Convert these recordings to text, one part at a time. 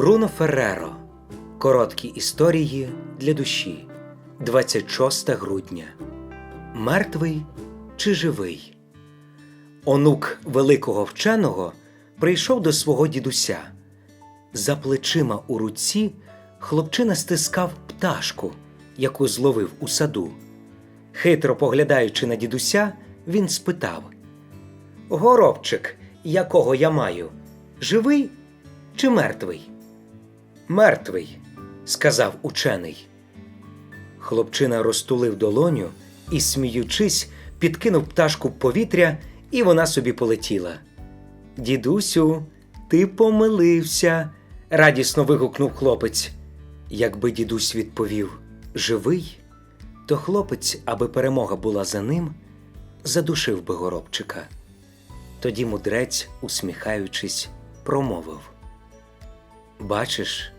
Бруно Ферреро. Короткі історії для душі. 26 грудня. Мертвий чи живий? Онук великого вченого прийшов до свого дідуся. За плечима у руці хлопчина стискав пташку, яку зловив у саду. Хитро поглядаючи на дідуся, він спитав: Горобчик, якого я маю, живий чи мертвий? Мертвий, сказав учений. Хлопчина розтулив долоню і, сміючись, підкинув пташку в повітря, і вона собі полетіла. Дідусю, ти помилився, радісно вигукнув хлопець. Якби дідусь відповів живий, то хлопець, аби перемога була за ним, задушив би горобчика. Тоді мудрець, усміхаючись, промовив: Бачиш,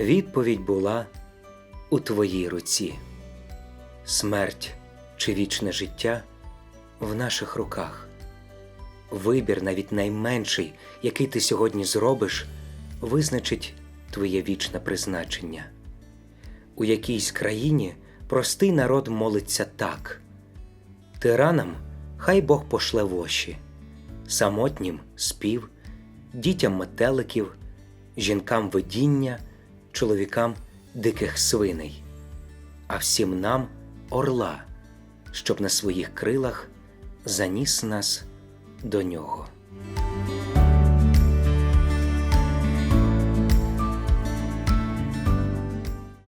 відповідь була у твоїй руці. Смерть чи вічне життя в наших руках. Вибір, навіть найменший, який ти сьогодні зробиш, визначить твоє вічне призначення. У якійсь країні простий народ молиться так: тиранам хай Бог пошле воші, самотнім спів, дітям метеликів, жінкам видіння, чоловікам диких свиней, а всім нам орла, щоб на своїх крилах заніс нас до нього.